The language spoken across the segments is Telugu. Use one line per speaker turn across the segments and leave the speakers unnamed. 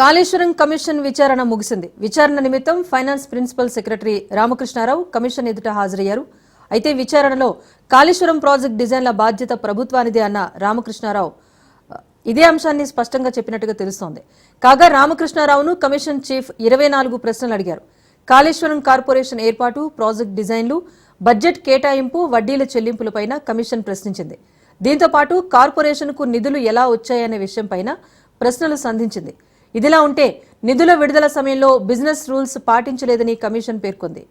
కాళేశ్వరం కమిషన్ విచారణ ముగిసింది. విచారణ నిమిత్తం finance principal secretary Ramakrishna Rao commission ఎదుట హాజరయ్యారు. అయితే విచారణలో కాళేశ్వరం ప్రాజెక్ట్ డిజైన్ల బాధ్యత ప్రభుత్వానిదే అన్న రామకృష్ణారావు ఇదే అంశాన్ని స్పష్టంగా చెప్పినట్టుగా తెలుస్తోంది. కాగా రామకృష్ణారావును కమిషన్ చీఫ్ ఇరవై నాలుగు ప్రశ్నలు అడిగారు. కాళేశ్వరం కార్పొరేషన్ ఏర్పాటు ప్రాజెక్ట్ డిజైన్లు బడ్జెట్ కేటాయింపు వడ్డీల చెల్లింపులపైన కమిషన్ ప్రశ్నించింది. దీంతో పాటు కార్పొరేషన్కు నిధులు ఎలా వచ్చాయనే విషయంపైన ప్రశ్నలు సంధించింది. ఇదిలా ఉంటే నిధుల విడుదల సమయంలో బిజినెస్ రూల్స్ పాటించలేదని కమిషన్ పేర్కొంది.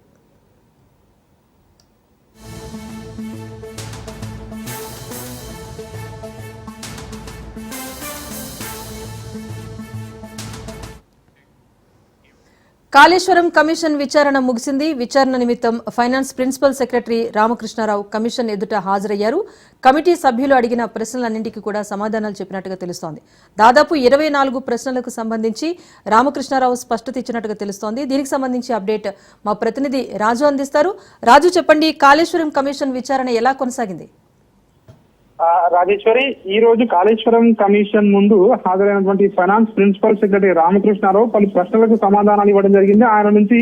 కాళేశ్వరం కమిషన్ విచారణ ముగిసింది. విచారణ నిమిత్తం finance principal secretary Ramakrishna Rao commission ఎదుట హాజరయ్యారు. కమిటీ సభ్యులు అడిగిన ప్రశ్నలన్నింటికీ కూడా సమాధానాలు చెప్పినట్టుగా తెలుస్తోంది. దాదాపు ఇరవై నాలుగు ప్రశ్నలకు సంబంధించి రామకృష్ణారావు స్పష్టత ఇచ్చినట్టుగా తెలుస్తోంది. దీనికి సంబంధించి అప్డేట్ మా ప్రతినిధి రాజు అందిస్తారు. రాజు చెప్పండి కాళేశ్వరం కమిషన్ విచారణ ఎలా కొనసాగింది?
రాజేశ్వరి ఈ రోజు కాళేశ్వరం కమిషన్ ముందు హాజరైనటువంటి ఫైనాన్స్ ప్రిన్సిపల్ సెక్రటరీ రామకృష్ణారావు పలు ప్రశ్నలకు సమాధానాలు ఇవ్వడం జరిగింది. ఆయన నుంచి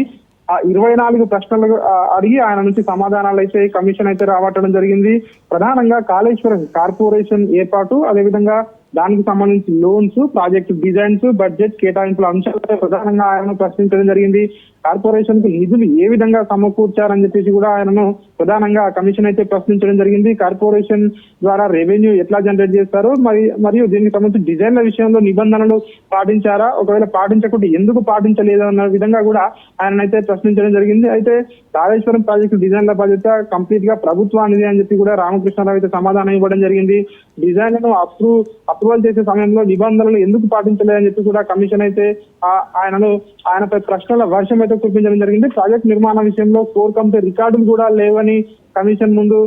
ఆ ఇరవై నాలుగు ప్రశ్నలు అడిగి ఆయన నుంచి సమాధానాలు అయితే కమిషన్ అయితే రావటం జరిగింది. ప్రధానంగా కాళేశ్వరం కార్పొరేషన్ ఏర్పాటు అదేవిధంగా దానికి సంబంధించి లోన్స్ ప్రాజెక్ట్ డిజైన్స్ బడ్జెట్ కేటాయింపుల అంశాలపై ప్రధానంగా ఆయనను ప్రశ్నించడం జరిగింది. కార్పొరేషన్కు నిధులు ఏ విధంగా సమకూర్చారని చెప్పేసి కూడా ఆయనను ప్రధానంగా కమిషన్ అయితే ప్రశ్నించడం జరిగింది. కార్పొరేషన్ ద్వారా రెవెన్యూ ఎట్లా జనరేట్ చేస్తారు? మరి మరియు దీనికి సంబంధించి డిజైన్ల విషయంలో నిబంధనలు పాటించారా? ఒకవేళ పాటించకుండా ఎందుకు పాటించలేదు అన్న విధంగా కూడా ఆయన అయితే ప్రశ్నించడం జరిగింది. అయితే కాళేశ్వరం ప్రాజెక్టు డిజైన్ల బాధ్యత కంప్లీట్గా ప్రభుత్వానిది అని చెప్పి కూడా రామకృష్ణారావు అయితే సమాధానం ఇవ్వడం జరిగింది. డిజైన్లను అప్రూవ్ అప్రూవల్ చేసే సమయంలో నిబంధనలు ఎందుకు పాటించలేదని చెప్పి కూడా కమిషన్ అయితే ఆయనను ఆయనపై ప్రశ్నల వర్షం అయితే చూపించడం జరిగింది. ప్రాజెక్ట్ నిర్మాణ విషయంలో స్కోర్ కమిటీ రికార్డులు కూడా లేవని కమిషన్ ముందు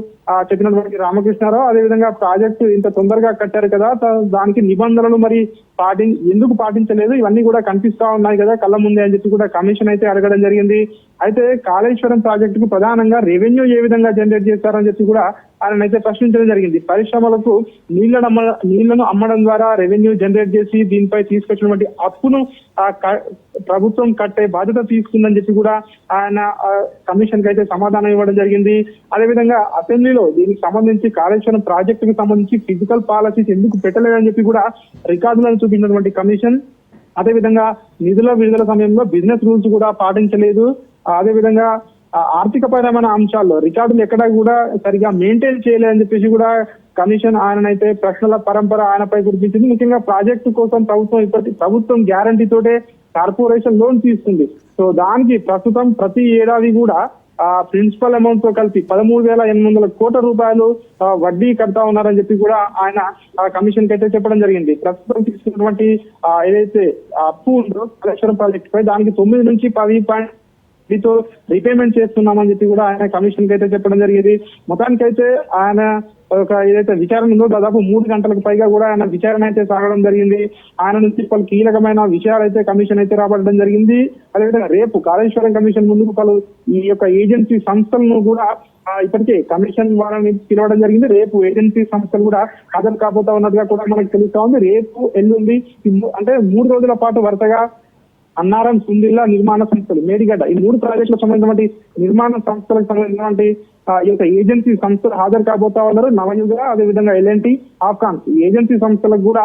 చెప్పినటువంటి రామకృష్ణారావు అదేవిధంగా ప్రాజెక్టు ఇంత తొందరగా కట్టారు కదా దానికి నిబంధనలు మరి పాటి ఎందుకు పాటించలేదు? ఇవన్నీ కూడా కనిపిస్తా ఉన్నాయి కదా కళ్ళ ముందే అని చెప్పి కూడా కమిషన్ అయితే అడగడం జరిగింది. అయితే కాళేశ్వరం ప్రాజెక్టుకు ప్రధానంగా రెవెన్యూ ఏ విధంగా జనరేట్ చేస్తారని చెప్పి కూడా ఆయన అయితే ప్రశ్నించడం జరిగింది. పరిశ్రమలకు నీళ్ళను అమ్మ నీళ్ళను అమ్మడం ద్వారా రెవెన్యూ జనరేట్ చేసి దీనిపై తీసుకొచ్చినటువంటి అప్పును ప్రభుత్వం కట్టే బాధ్యత తీసుకుందని చెప్పి కూడా ఆయన కమిషన్కి అయితే సమాధానం ఇవ్వడం జరిగింది. అదేవిధంగా అసెంబ్లీలో దీనికి సంబంధించి కాళేశ్వరం ప్రాజెక్టుకు సంబంధించి ఫిజికల్ పాలసీస్ ఎందుకు పెట్టలేదని చెప్పి కూడా రికార్డులను చూపించినటువంటి కమిషన్ అదేవిధంగా నిధుల విడుదల సమయంలో బిజినెస్ రూల్స్ కూడా పాటించలేదు. అదేవిధంగా ఆర్థిక పరమైన అంశాల్లో రికార్డులు ఎక్కడా కూడా సరిగా మెయింటైన్ చేయలేదని చెప్పేసి కూడా కమిషన్ ఆయననైతే ప్రశ్నల పరంపర ఆయనపై గుర్తించింది. ముఖ్యంగా ప్రాజెక్టు కోసం ప్రభుత్వం ఇప్పటి ప్రభుత్వం గ్యారంటీ తోటే కార్పొరేషన్ లోన్ తీస్తుంది సో దానికి ప్రస్తుతం ప్రతి ఏడాది కూడా ప్రిన్సిపల్ అమౌంట్తో కలిపి పదమూడు వేల ఎనిమిది వందల కోట్ల రూపాయలు వడ్డీ కడతా ఉన్నారని చెప్పి కూడా ఆయన కమిషన్కి అయితే చెప్పడం జరిగింది. ప్రస్తుతం తీసుకున్నటువంటి ఏదైతే అప్పు ఉందో కాళేశ్వరం ప్రాజెక్ట్ పై దానికి తొమ్మిది నుంచి పది పాయింట్తో రీపేమెంట్ చేస్తున్నామని చెప్పి కూడా ఆయన కమిషన్కి అయితే చెప్పడం జరిగింది. మొత్తానికైతే ఆయన ఒక ఏదైతే విచారణ ఉందో దాదాపు మూడు గంటలకు పైగా కూడా ఆయన విచారణ అయితే సాగడం జరిగింది. ఆయన నుంచి పలు కీలకమైన విషయాలు అయితే కమిషన్ అయితే రాబడడం జరిగింది. అదేవిధంగా రేపు కాళేశ్వరం కమిషన్ ముందుకు పలు ఈ యొక్క ఏజెన్సీ సంస్థలను కూడా ఇప్పటికే కమిషన్ వాళ్ళని పిలవడం జరిగింది. రేపు ఏజెన్సీ సంస్థలు కూడా హాజరు కాబోతా ఉన్నట్టుగా కూడా మనకు తెలుస్తా ఉంది. రేపు ఎల్లుండి అంటే మూడు రోజుల పాటు వరుసగా అన్నారం సుందిల్లా నిర్మాణ సంస్థలు మేడిగడ్డ ఈ మూడు ప్రాజెక్టులకు సంబంధించినటువంటి నిర్మాణ సంస్థలకు సంబంధించినటువంటి ఈ యొక్క ఏజెన్సీ సంస్థలు హాజరు కాబోతా ఉన్నారు. నవయుగ అదేవిధంగా ఎల్ఎన్టీ ఆఫ్కాన్ ఏజెన్సీ సంస్థలకు కూడా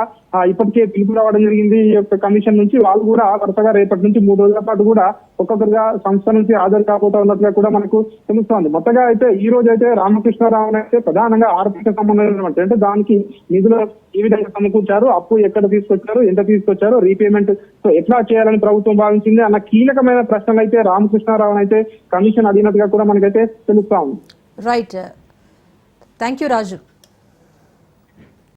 ఇప్పటికే పిలుపు రావడం జరిగింది ఈ యొక్క కమిషన్ నుంచి. వాళ్ళు కూడా వరుసగా రేపటి నుంచి మూడు రోజుల పాటు కూడా ఒక్కొక్కరుగా సంస్థ నుంచి హాజరు కాబోతా ఉన్నట్లుగా కూడా మనకు తెలుస్తోంది. మొత్తగా అయితే ఈ రోజు అయితే రామకృష్ణారావు అయితే ప్రధానంగా ఆర్థిక సంబంధమైనటువంటి అంటే దానికి నిధులు ఈ విధంగా సమకూర్చారు. అప్పు ఎక్కడ తీసుకొచ్చారు ఎంత తీసుకొచ్చారు రీపేమెంట్ సో ఎట్లా చేయాలని ప్రభుత్వం భావించింది అన్న కీలకమైన ప్రశ్నలు అయితే రామకృష్ణారావు అయితే కమిషన్ అడిగినట్టుగా కూడా మనకైతే తెలుస్తా ఉంది.
Right. Thank you, Raju.